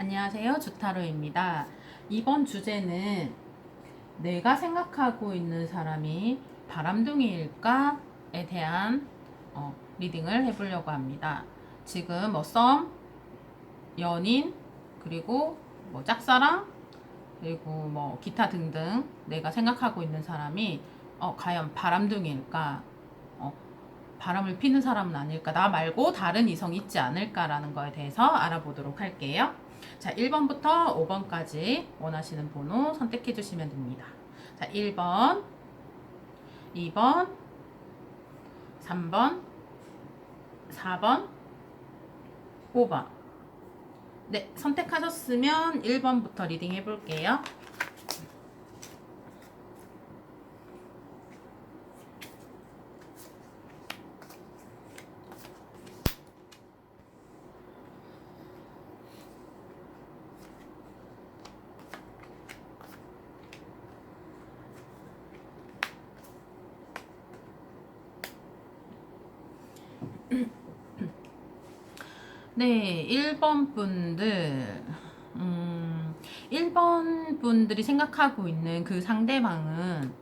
안녕하세요. 주타로입니다. 이번 주제는 내가 생각하고 있는 사람이 바람둥이일까에 대한 어, 리딩을 해보려고 합니다. 지금 뭐 썸, 연인, 그리고 뭐 짝사랑, 그리고 뭐 기타 등등 내가 생각하고 있는 사람이 어, 과연 바람둥이일까? 어, 바람을 피는 사람은 아닐까? 나 말고 다른 이성이 있지 않을까라는 거에 대해서 알아보도록 할게요. 자, 1번부터 5번까지 원하시는 번호 선택해 주시면 됩니다. 자, 1번, 2번, 3번, 4번, 5번. 네, 선택하셨으면 1번부터 리딩 해볼게요. 네, 1번 분들, 음, 1번 분들이 생각하고 있는 그 상대방은,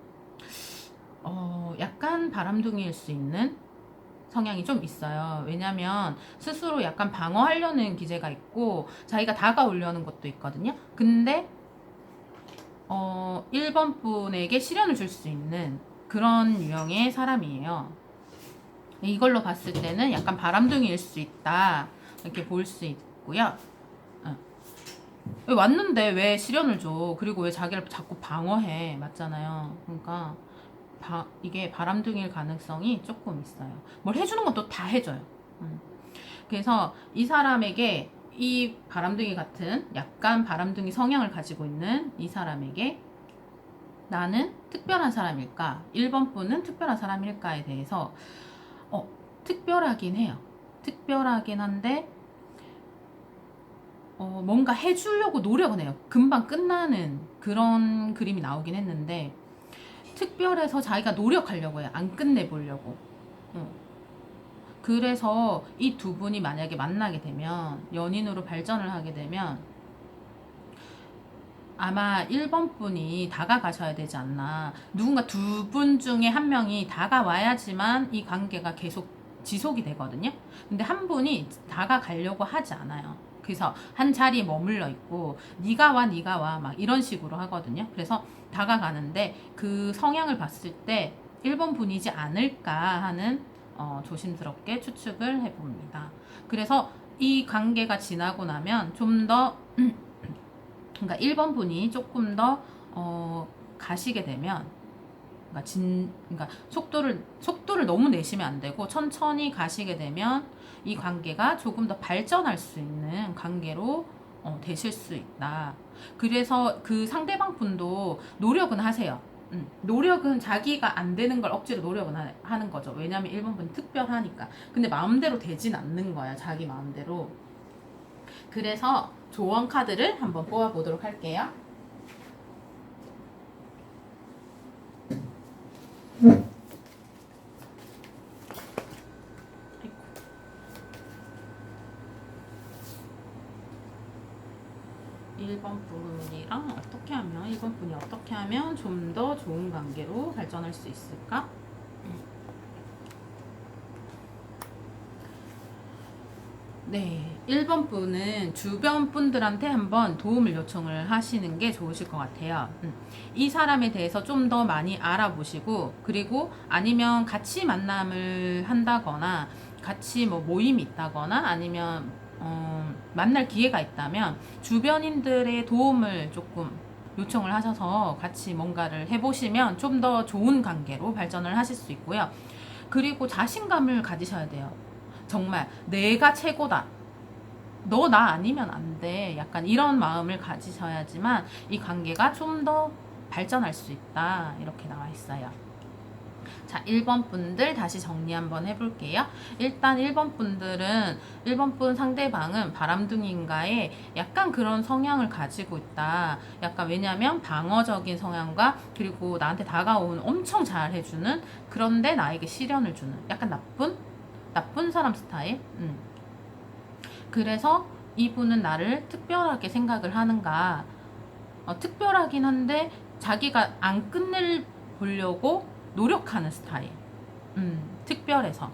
어, 약간 바람둥이일 수 있는 성향이 좀 있어요. 왜냐면 스스로 약간 방어하려는 기제가 있고, 자기가 다가오려는 것도 있거든요. 근데, 어, 1번 분에게 시련을 줄 수 있는 그런 유형의 사람이에요. 이걸로 봤을 때는 약간 바람둥이일 수 있다. 이렇게 볼 수 있고요. 어. 왜 왔는데 왜 시련을 줘? 그리고 왜 자기를 자꾸 방어해? 맞잖아요. 그러니까 바, 이게 바람둥이일 가능성이 조금 있어요. 뭘 해주는 것도 다 해줘요. 음. 그래서 이 사람에게 이 바람둥이 같은 약간 바람둥이 성향을 가지고 있는 이 사람에게 나는 특별한 사람일까? 1번 분은 특별한 사람일까에 대해서 어, 특별하긴 해요. 특별하긴 한데 어, 뭔가 해주려고 노력은 해요. 금방 끝나는 그런 그림이 나오긴 했는데 특별해서 자기가 노력하려고 해요. 안 끝내보려고. 어. 그래서 이 두 분이 만약에 만나게 되면 연인으로 발전을 하게 되면 아마 1번 분이 다가가셔야 되지 않나. 누군가 두 분 중에 한 명이 다가와야지만 이 관계가 계속 지속이 되거든요. 근데 한 분이 다가가려고 하지 않아요. 그래서 한 자리에 머물러 있고 네가 와 네가 와 막 이런 식으로 하거든요. 그래서 다가가는데 그 성향을 봤을 때 1번 분이지 않을까 하는 어, 조심스럽게 추측을 해봅니다. 그래서 이 관계가 지나고 나면 좀 더 그러니까 1번 분이 조금 더 어, 가시게 되면 그러니까 진 그러니까 속도를 속도를 너무 내시면 안 되고 천천히 가시게 되면 이 관계가 조금 더 발전할 수 있는 관계로 어, 되실 수 있다. 그래서 그 상대방 분도 노력은 하세요. 음, 노력은 자기가 안 되는 걸 억지로 노력은 하, 하는 거죠. 왜냐하면 1번 분이 특별하니까. 근데 마음대로 되진 않는 거야. 자기 마음대로. 그래서 조언 카드를 한번 뽑아 보도록 할게요. 아이고. 1번 분이랑 어떻게 하면 1번 분이 어떻게 하면 좀 더 좋은 관계로 발전할 수 있을까? 네, 1번 분은 주변 분들한테 한번 도움을 요청을 하시는 게 좋으실 것 같아요. 음, 이 사람에 대해서 좀 더 많이 알아보시고, 그리고 아니면 같이 만남을 한다거나, 같이 뭐 모임이 있다거나, 아니면, 어, 만날 기회가 있다면, 주변인들의 도움을 조금 요청을 하셔서 같이 뭔가를 해보시면 좀 더 좋은 관계로 발전을 하실 수 있고요. 그리고 자신감을 가지셔야 돼요. 정말 내가 최고다. 너 나 아니면 안 돼. 약간 이런 마음을 가지셔야지만 이 관계가 좀 더 발전할 수 있다. 이렇게 나와 있어요. 자, 1번 분들 다시 정리 한번 해볼게요. 일단 1번 분들은 1번 분 상대방은 바람둥이인가에 약간 그런 성향을 가지고 있다. 약간 왜냐면 방어적인 성향과 그리고 나한테 다가오는 엄청 잘 해주는 그런데 나에게 시련을 주는 약간 나쁜 나쁜 사람 스타일. 음. 그래서 이분은 나를 특별하게 생각을 하는가? 어, 특별하긴 한데 자기가 안 끝낼 보려고 노력하는 스타일. 음, 특별해서.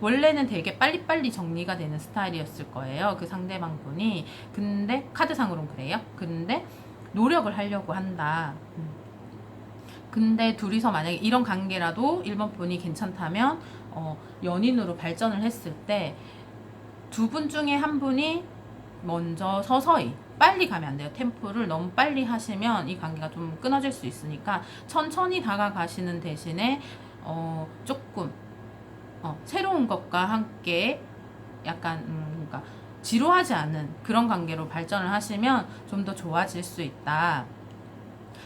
원래는 되게 빨리빨리 정리가 되는 스타일이었을 거예요 그 상대방 분이. 근데 카드상으로는 그래요? 근데 노력을 하려고 한다. 음. 근데 둘이서 만약에 이런 관계라도 1번 분이 괜찮다면 어, 연인으로 발전을 했을 때 두 분 중에 한 분이 먼저 서서히 빨리 가면 안 돼요. 템포를 너무 빨리 하시면 이 관계가 좀 끊어질 수 있으니까 천천히 다가가시는 대신에 어, 조금 어, 새로운 것과 함께 약간 음, 그러니까 지루하지 않은 그런 관계로 발전을 하시면 좀 더 좋아질 수 있다.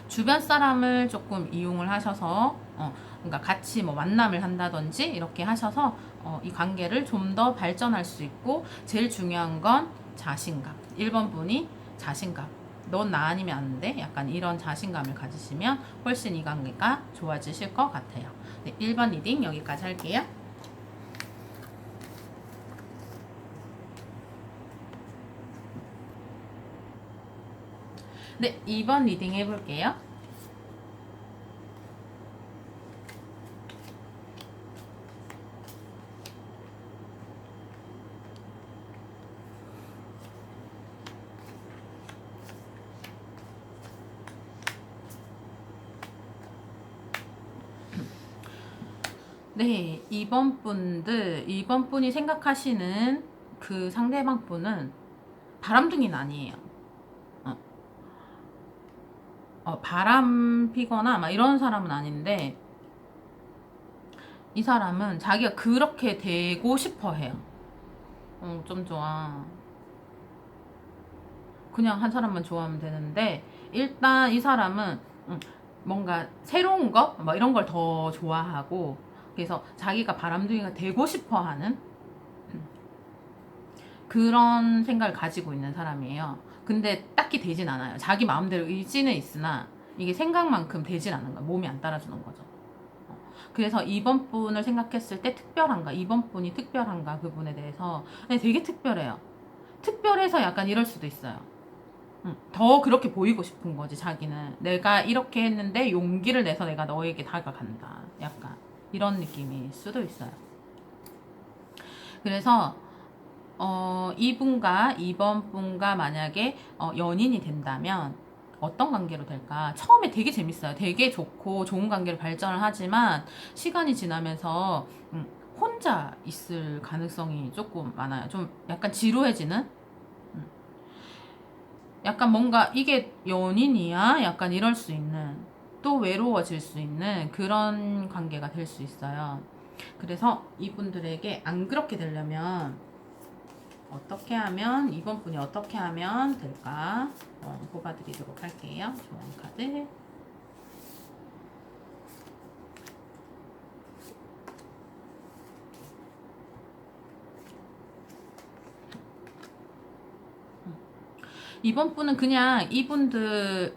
주변 사람을 조금 이용을 하셔서 어, 그러니까 같이 뭐 만남을 한다든지 이렇게 하셔서 어, 이 관계를 좀 더 발전할 수 있고 제일 중요한 건 자신감. 1번 분이 자신감. 넌 나 아니면 안 돼. 약간 이런 자신감을 가지시면 훨씬 이 관계가 좋아지실 것 같아요. 네, 1번 리딩 여기까지 할게요. 네, 2번 리딩 해볼게요. 네, 2번 분들, 2번 분이 생각하시는 그 상대방 분은 바람둥이는 아니에요. 어. 어, 바람 피거나 막 이런 사람은 아닌데, 이 사람은 자기가 그렇게 되고 싶어 해요. 어, 좀 좋아. 그냥 한 사람만 좋아하면 되는데, 일단 이 사람은 음, 뭔가 새로운 거? 뭐 이런 걸 더 좋아하고, 그래서 자기가 바람둥이가 되고 싶어 하는 그런 생각을 가지고 있는 사람이에요. 근데 딱히 되진 않아요. 자기 마음대로 의지는 있으나 이게 생각만큼 되진 않는 거야. 몸이 안 따라주는 거죠. 어. 그래서 이번 분을 생각했을 때 특별한가, 이번 분이 특별한가 그분에 대해서 되게 특별해요. 특별해서 약간 이럴 수도 있어요. 응, 더 그렇게 보이고 싶은 거지 자기는 내가 이렇게 했는데 용기를 내서 내가 너에게 다가간다. 약간 이런 느낌일 수도 있어요. 그래서 어, 이분과 이번 분과 만약에 어, 연인이 된다면 어떤 관계로 될까? 처음에 되게 재밌어요. 되게 좋고 좋은 관계로 발전을 하지만 시간이 지나면서 음, 혼자 있을 가능성이 조금 많아요. 좀 약간 지루해지는? 음. 약간 뭔가 이게 연인이야? 약간 이럴 수 있는 또 외로워질 수 있는 그런 관계가 될 수 있어요. 그래서 이분들에게 안 그렇게 되려면 어떻게 하면 이번 분이 어떻게 하면 될까 어, 뽑아드리도록 할게요. 좋은 카드. 이번 분은 그냥 이분들을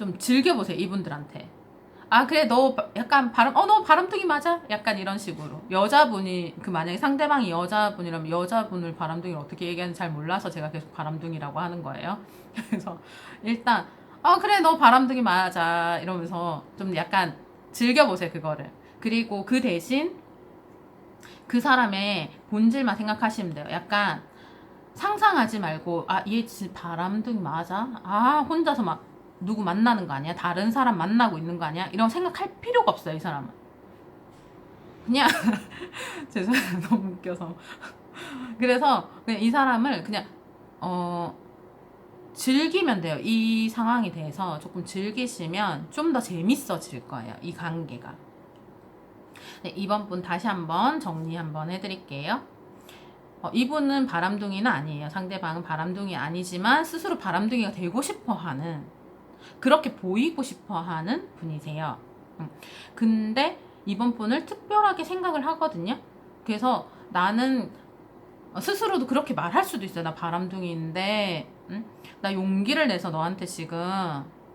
좀 즐겨보세요. 이분들한테. 아 그래 너 약간 바람 어너 바람둥이 맞아? 약간 이런 식으로. 여자분이 그 만약에 상대방이 여자분이라면 여자분을 바람둥이를 어떻게 얘기하는지 잘 몰라서 제가 계속 바람둥이라고 하는 거예요. 그래서 일단 어 그래 너 바람둥이 맞아. 이러면서 좀 약간 즐겨보세요 그거를. 그리고 그 대신 그 사람의 본질만 생각하시면 돼요. 약간 상상하지 말고 아 얘 진짜 바람둥이 맞아? 아 혼자서 막 누구 만나는 거 아니야? 다른 사람 만나고 있는 거 아니야? 이런 생각할 필요가 없어요, 이 사람은. 그냥, 죄송해요. 너무 웃겨서. 그래서, 그냥 이 사람을 그냥, 어, 즐기면 돼요. 이 상황에 대해서 조금 즐기시면 좀 더 재밌어질 거예요. 이 관계가. 네, 이번 분 다시 한번 정리 한번 해드릴게요. 어, 이분은 바람둥이는 아니에요. 상대방은 바람둥이 아니지만 스스로 바람둥이가 되고 싶어 하는 그렇게 보이고 싶어 하는 분이세요. 음. 근데 이번 분을 특별하게 생각을 하거든요. 그래서 나는 스스로도 그렇게 말할 수도 있어요. 나 바람둥이인데, 응? 나 용기를 내서 너한테 지금,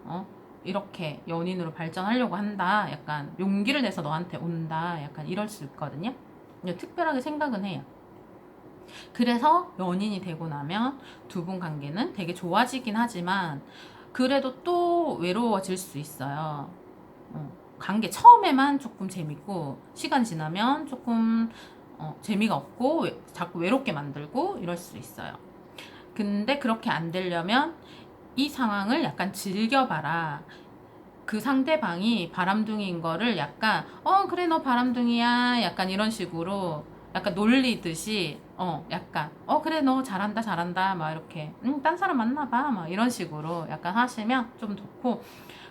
어? 이렇게 연인으로 발전하려고 한다. 약간 용기를 내서 너한테 온다. 약간 이럴 수 있거든요. 특별하게 생각은 해요. 그래서 연인이 되고 나면 두 분 관계는 되게 좋아지긴 하지만 그래도 또 외로워질 수 있어요. 어, 관계 처음에만 조금 재밌고 시간 지나면 조금 어, 재미가 없고 외- 자꾸 외롭게 만들고 이럴 수 있어요. 근데 그렇게 안 되려면 이 상황을 약간 즐겨봐라. 그 상대방이 바람둥이인 거를 약간 어 그래 너 바람둥이야 약간 이런 식으로 약간 놀리듯이 어 약간 어 그래 너 잘한다 잘한다 막 이렇게 응딴 사람 만나봐 막 이런 식으로 약간 하시면 좀 좋고.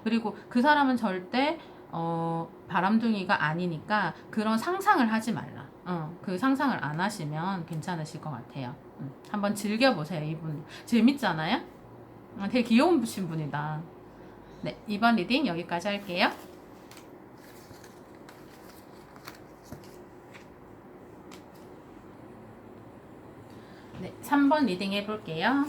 그리고 그 사람은 절대 어 바람둥이가 아니니까 그런 상상을 하지 말라. 어 그 상상을 안 하시면 괜찮으실 것 같아요. 음, 한번 즐겨보세요 이분. 재밌잖아요? 어, 되게 귀여우신 분이다. 네, 이번 리딩 여기까지 할게요. 네, 3번 리딩 해볼게요.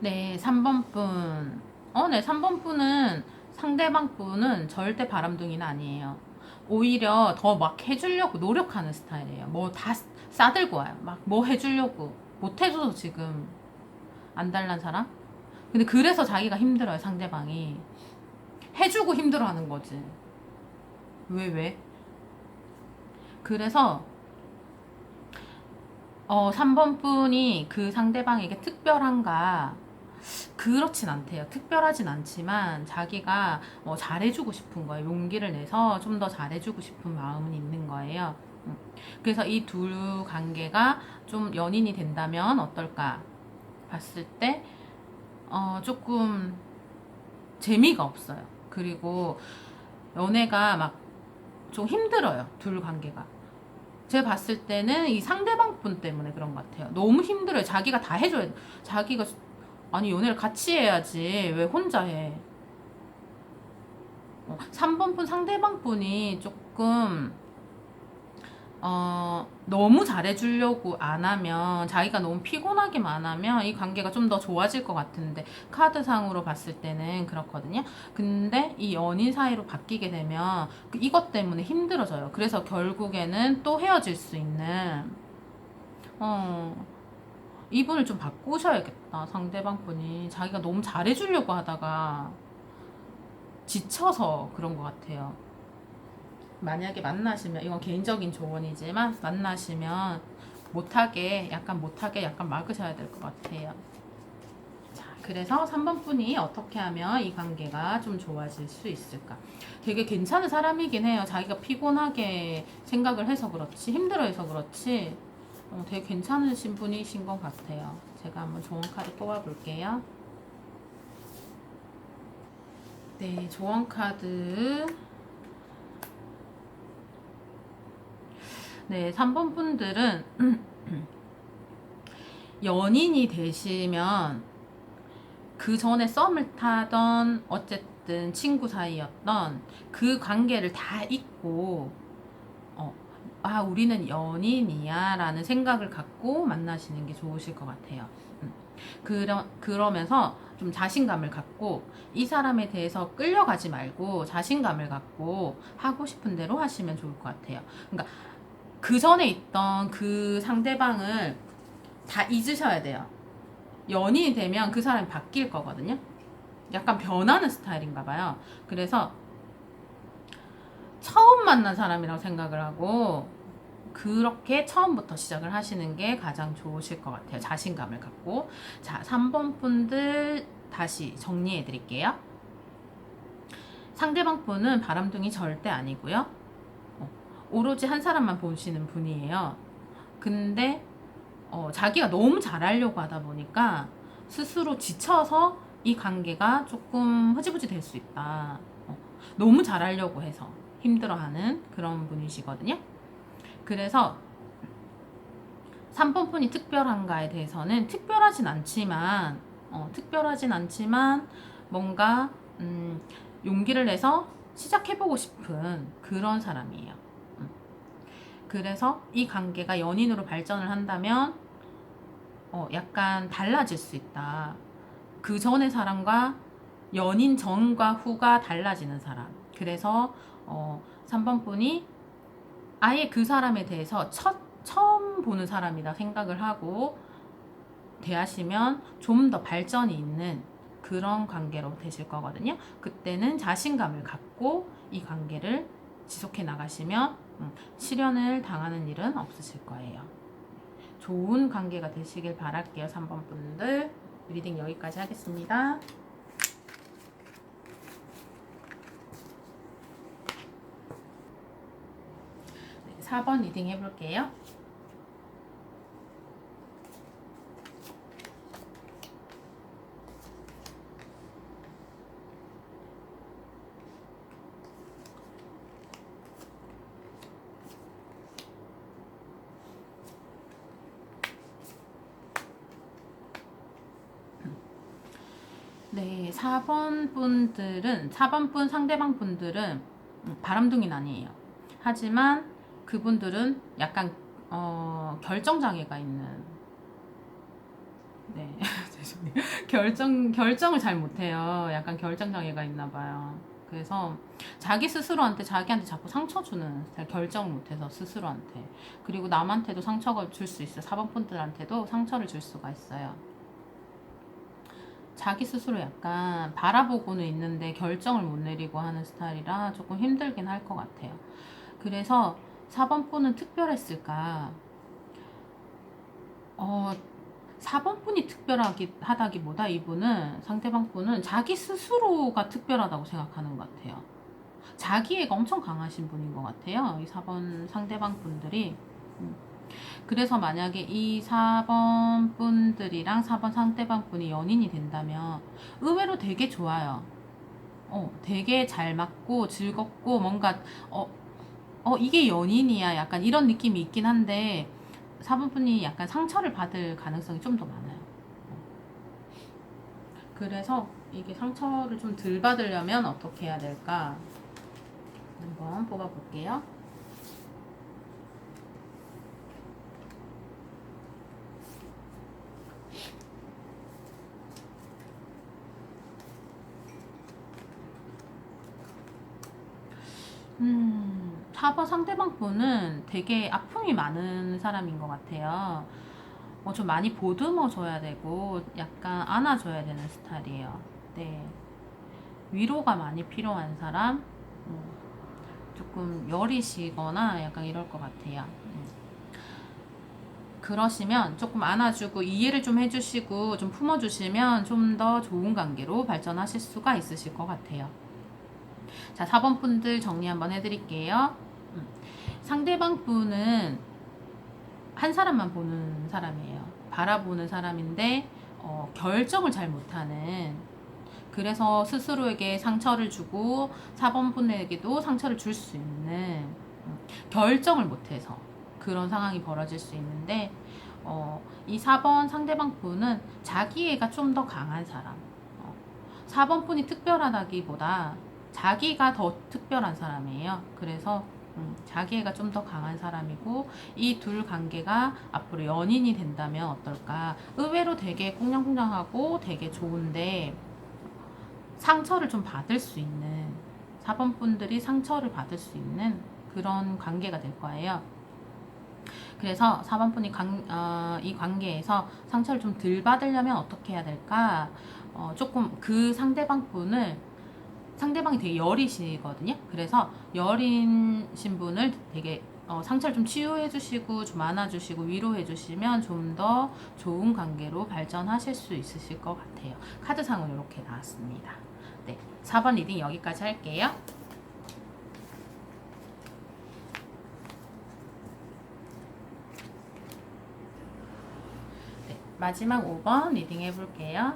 네, 3번 분. 어, 네, 3번 분은 상대방 분은 절대 바람둥이는 아니에요. 오히려 더 막 해주려고 노력하는 스타일이에요. 뭐 다 싸들고 와요. 막 뭐 해주려고. 못 해줘서 지금 안 달란 사람? 근데 그래서 자기가 힘들어요, 상대방이. 해주고 힘들어 하는 거지. 왜, 왜? 그래서 어, 3번 분이 그 상대방에게 특별한가? 그렇진 않대요. 특별하진 않지만 자기가 뭐 잘해주고 싶은 거예요. 용기를 내서 좀 더 잘해주고 싶은 마음은 있는 거예요. 음. 그래서 이둘 관계가 좀 연인이 된다면 어떨까 봤을 때, 어, 조금 재미가 없어요. 그리고 연애가 막 좀 힘들어요. 둘 관계가. 제가 봤을 때는 이 상대방 분 때문에 그런 것 같아요. 너무 힘들어요. 자기가 다 해줘야 돼. 자기가 아니 연애를 같이 해야지 왜 혼자 해? 어, 3번 분 상대방 분이 조금 어, 너무 잘해주려고 안 하면 자기가 너무 피곤하게만 하면 이 관계가 좀 더 좋아질 것 같은데 카드상으로 봤을 때는 그렇거든요. 근데 이 연인 사이로 바뀌게 되면 그 이것 때문에 힘들어져요. 그래서 결국에는 또 헤어질 수 있는 어 이분을 좀 바꾸셔야겠다. 상대방 분이 자기가 너무 잘해주려고 하다가 지쳐서 그런 것 같아요. 만약에 만나시면 이건 개인적인 조언이지만 만나시면 못하게 약간 못하게 약간 막으셔야 될 것 같아요. 자, 그래서 3번 분이 어떻게 하면 이 관계가 좀 좋아질 수 있을까? 되게 괜찮은 사람이긴 해요. 자기가 피곤하게 생각을 해서 그렇지 힘들어해서 그렇지 어, 되게 괜찮으신 분이신 것 같아요. 제가 한번 좋은 카드 뽑아볼게요. 네, 조언 카드. 네, 3번 분들은 연인이 되시면 그 전에 썸을 타던 어쨌든 친구 사이였던 그 관계를 다 잊고 어, 아 우리는 연인이야 라는 생각을 갖고 만나시는 게 좋으실 것 같아요. 음. 그러, 그러면서 좀 자신감을 갖고 이 사람에 대해서 끌려가지 말고 자신감을 갖고 하고 싶은 대로 하시면 좋을 것 같아요. 그러니까 그 전에 있던 그 상대방을 다 잊으셔야 돼요. 연인이 되면 그 사람이 바뀔 거거든요. 약간 변하는 스타일인가 봐요. 그래서 처음 만난 사람이라고 생각을 하고 그렇게 처음부터 시작을 하시는 게 가장 좋으실 것 같아요. 자신감을 갖고. 자, 3번 분들 다시 정리해 드릴게요. 상대방 분은 바람둥이 절대 아니고요. 어, 오로지 한 사람만 보시는 분이에요. 근데 어, 자기가 너무 잘하려고 하다 보니까 스스로 지쳐서 이 관계가 조금 흐지부지 될 수 있다. 어, 너무 잘하려고 해서 힘들어하는 그런 분이시거든요. 그래서 3번 분이 특별한가에 대해서는 특별하진 않지만 어, 특별하진 않지만 뭔가 음, 용기를 내서 시작해보고 싶은 그런 사람이에요. 그래서 이 관계가 연인으로 발전을 한다면 어, 약간 달라질 수 있다. 그 전의 사람과 연인 전과 후가 달라지는 사람. 그래서 어, 3번 분이 아예 그 사람에 대해서 첫 처음 보는 사람이다 생각을 하고 대하시면 좀 더 발전이 있는 그런 관계로 되실 거거든요. 그때는 자신감을 갖고 이 관계를 지속해 나가시면 음, 실현을 당하는 일은 없으실 거예요. 좋은 관계가 되시길 바랄게요. 3번 분들 리딩 여기까지 하겠습니다. 네, 4번 리딩 해볼게요. 네, 4번 분들은 4번 분 상대방 분들은 음, 바람둥이는 아니에요. 하지만 그분들은 약간 어, 결정 장애가 있는 네, 죄송해요. 결정 결정을 잘 못해요. 약간 결정 장애가 있나 봐요. 그래서 자기 스스로한테 자기한테 자꾸 상처 주는 결정을 못해서 스스로한테 그리고 남한테도 상처가 줄 수 있어요. 4번 분들한테도 상처를 줄 수가 있어요. 자기 스스로 약간 바라보고는 있는데 결정을 못 내리고 하는 스타일이라 조금 힘들긴 할 것 같아요. 그래서 4번 분은 특별했을까? 어, 4번 분이 특별하기 하다기보다 이분은 상대방 분은 자기 스스로가 특별하다고 생각하는 것 같아요. 자기애가 엄청 강하신 분인 것 같아요. 이 4번 상대방 분들이. 음. 그래서 만약에 이 4번 분들이랑 4번 상대방 분이 연인이 된다면 의외로 되게 좋아요. 어, 되게 잘 맞고 즐겁고 뭔가 어, 어 이게 연인이야 약간 이런 느낌이 있긴 한데 4번 분이 약간 상처를 받을 가능성이 좀 더 많아요. 어. 그래서 이게 상처를 좀 덜 받으려면 어떻게 해야 될까? 한번 뽑아볼게요. 음, 4번 상대방 분은 되게 아픔이 많은 사람인 것 같아요. 어, 좀 많이 보듬어 줘야 되고, 약간 안아줘야 되는 스타일이에요. 네. 위로가 많이 필요한 사람, 음, 조금 여리시거나 약간 이럴 것 같아요. 음. 그러시면 조금 안아주고 이해를 좀 해주시고 좀 품어주시면 좀 더 좋은 관계로 발전하실 수가 있으실 것 같아요. 자, 4번 분들 정리 한번 해드릴게요. 음. 상대방 분은 한 사람만 보는 사람이에요. 바라보는 사람인데, 어, 결정을 잘 못하는, 그래서 스스로에게 상처를 주고 4번 분에게도 상처를 줄 수 있는, 음, 결정을 못해서 그런 상황이 벌어질 수 있는데, 어, 이 4번 상대방 분은 자기애가 좀 더 강한 사람. 어, 4번 분이 특별하다기보다 자기가 더 특별한 사람이에요. 그래서 음, 자기애가 좀 더 강한 사람이고 이 둘 관계가 앞으로 연인이 된다면 어떨까? 의외로 되게 꽁냥꽁냥하고 되게 좋은데 상처를 좀 받을 수 있는 4번 분들이 상처를 받을 수 있는 그런 관계가 될 거예요. 그래서 4번 분이 관, 어, 이 관계에서 상처를 좀 덜 받으려면 어떻게 해야 될까? 어, 조금 그 상대방 분을 상대방이 되게 여리시거든요. 그래서 여린 분을 되게 어, 상처를 좀 치유해 주시고 좀 안아 주시고 위로해 주시면 좀 더 좋은 관계로 발전하실 수 있으실 것 같아요. 카드상은 이렇게 나왔습니다. 네, 4번 리딩 여기까지 할게요. 네, 마지막 5번 리딩 해볼게요.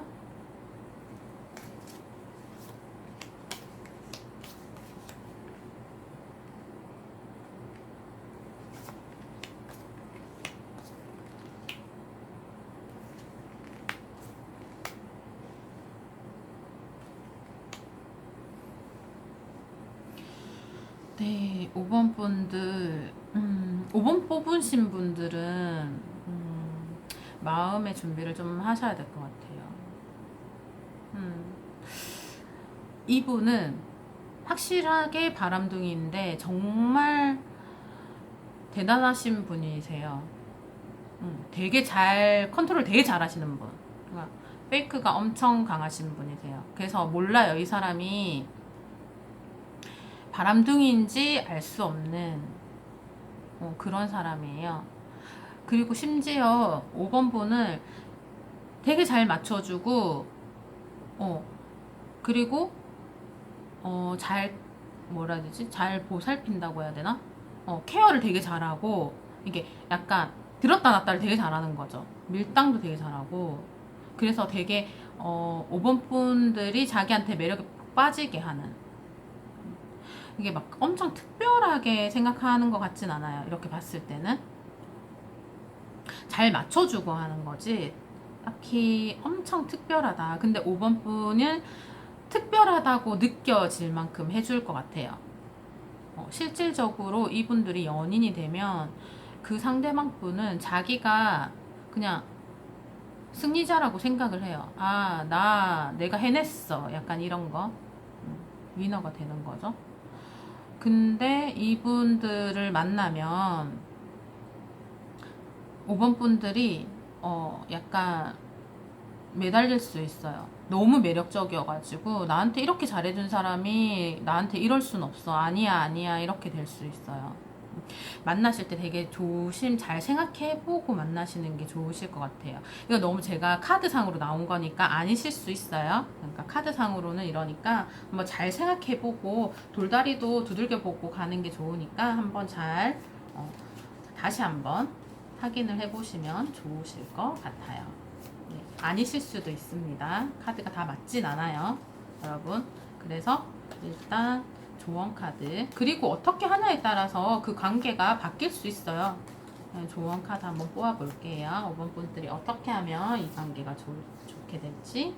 5번 분들, 음, 5번 뽑으신 분들은, 음, 마음의 준비를 좀 하셔야 될 것 같아요. 음, 이분은 확실하게 바람둥이인데, 정말 대단하신 분이세요. 음, 되게 잘, 컨트롤 되게 잘 하시는 분. 그러니까 페이크가 엄청 강하신 분이세요. 그래서 몰라요, 이 사람이 바람둥이인지 알 수 없는 어, 그런 사람이에요. 그리고 심지어 5번 분을 되게 잘 맞춰주고, 어, 그리고, 어, 잘, 뭐라 해야 되지? 잘 보살핀다고 해야 되나? 어, 케어를 되게 잘하고, 이게 약간 들었다 놨다를 되게 잘하는 거죠. 밀당도 되게 잘하고. 그래서 되게, 어, 5번 분들이 자기한테 매력에 푹 빠지게 하는. 이게 막 엄청 특별하게 생각하는 것 같진 않아요. 이렇게 봤을 때는. 잘 맞춰주고 하는 거지. 딱히 엄청 특별하다. 근데 5번 분은 특별하다고 느껴질 만큼 해줄 것 같아요. 어, 실질적으로 이분들이 연인이 되면 그 상대방 분은 자기가 그냥 승리자라고 생각을 해요. 아, 나, 내가 해냈어. 약간 이런 거. 음, 위너가 되는 거죠. 근데 이분들을 만나면 5번 분들이 어 약간 매달릴 수 있어요. 너무 매력적이어가지고 나한테 이렇게 잘해준 사람이 나한테 이럴 순 없어. 아니야, 아니야 이렇게 될 수 있어요. 만나실 때 되게 조심 잘 생각해보고 만나시는 게 좋으실 것 같아요. 이거 너무 제가 카드상으로 나온 거니까 아니실 수 있어요. 그러니까 카드상으로는 이러니까 한번 잘 생각해보고 돌다리도 두들겨보고 가는 게 좋으니까 한번 잘 어, 다시 한번 확인을 해보시면 좋으실 것 같아요. 네, 아니실 수도 있습니다. 카드가 다 맞진 않아요. 여러분. 그래서 일단 조언 카드 그리고 어떻게 하냐에 따라서 그 관계가 바뀔 수 있어요. 네, 조언 카드 한번 뽑아 볼게요. 5번 분들이 어떻게 하면 이 관계가 좋, 좋게 될지.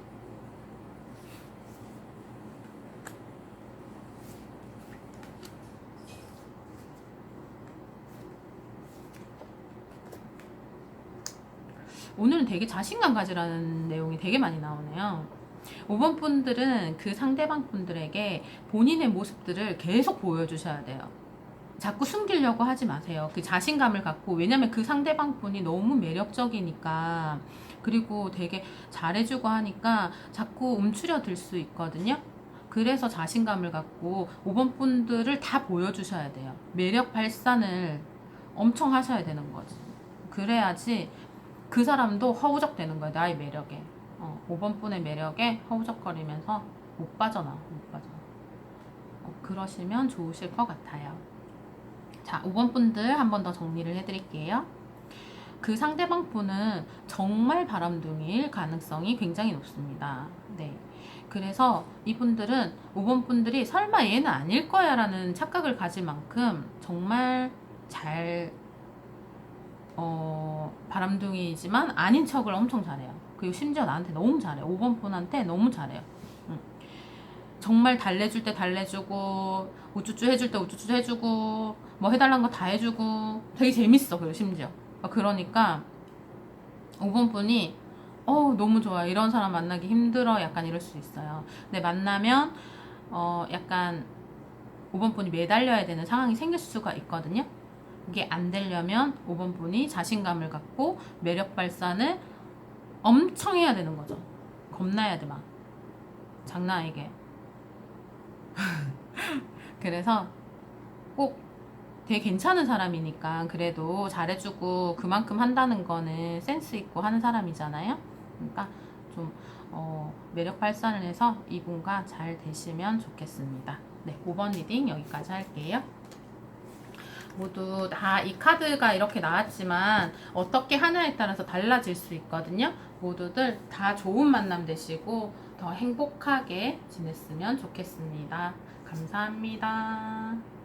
오늘은 되게 자신감 가지라는 내용이 되게 많이 나오네요. 5번 분들은 그 상대방 분들에게 본인의 모습들을 계속 보여주셔야 돼요. 자꾸 숨기려고 하지 마세요. 그 자신감을 갖고, 왜냐면 그 상대방 분이 너무 매력적이니까, 그리고 되게 잘해주고 하니까 자꾸 움츠려 들 수 있거든요. 그래서 자신감을 갖고 5번 분들을 다 보여주셔야 돼요. 매력 발산을 엄청 하셔야 되는 거지. 그래야지 그 사람도 허우적 되는 거예요. 나의 매력에. 어, 5번 분의 매력에 허우적거리면서 못 빠져나. 못 빠져. 어, 그러시면 좋으실 것 같아요. 자, 5번 분들 한 번 더 정리를 해드릴게요. 그 상대방 분은 정말 바람둥이일 가능성이 굉장히 높습니다. 네. 그래서 이분들은 5번 분들이 설마 얘는 아닐 거야 라는 착각을 가질 만큼 정말 잘 어, 바람둥이지만 아닌 척을 엄청 잘해요. 그리고 심지어 나한테 너무 잘해. 5번 분한테 너무 잘해요. 응. 정말 달래줄 때 달래주고, 우쭈쭈 해줄 때 우쭈쭈 해주고, 뭐 해달라는 거 다 해주고, 되게 재밌어. 그리고 심지어. 그러니까 5번 분이 어 너무 좋아 이런 사람 만나기 힘들어 약간 이럴 수 있어요 근데 만나면 어 약간 5번 분이 매달려야 되는 상황이 생길 수가 있거든요 이게 안 되려면 5번 분이 자신감을 갖고 매력 발산을 엄청 해야 되는 거죠. 겁나야 돼, 막. 장난 아니게. 그래서 꼭 되게 괜찮은 사람이니까 그래도 잘해주고 그만큼 한다는 거는 센스 있고 하는 사람이잖아요. 그러니까 좀 어, 매력 발산을 해서 이분과 잘 되시면 좋겠습니다. 네, 5번 리딩 여기까지 할게요. 모두 다 이 카드가 이렇게 나왔지만 어떻게 하냐에 따라서 달라질 수 있거든요. 모두들 다 좋은 만남 되시고 더 행복하게 지냈으면 좋겠습니다. 감사합니다.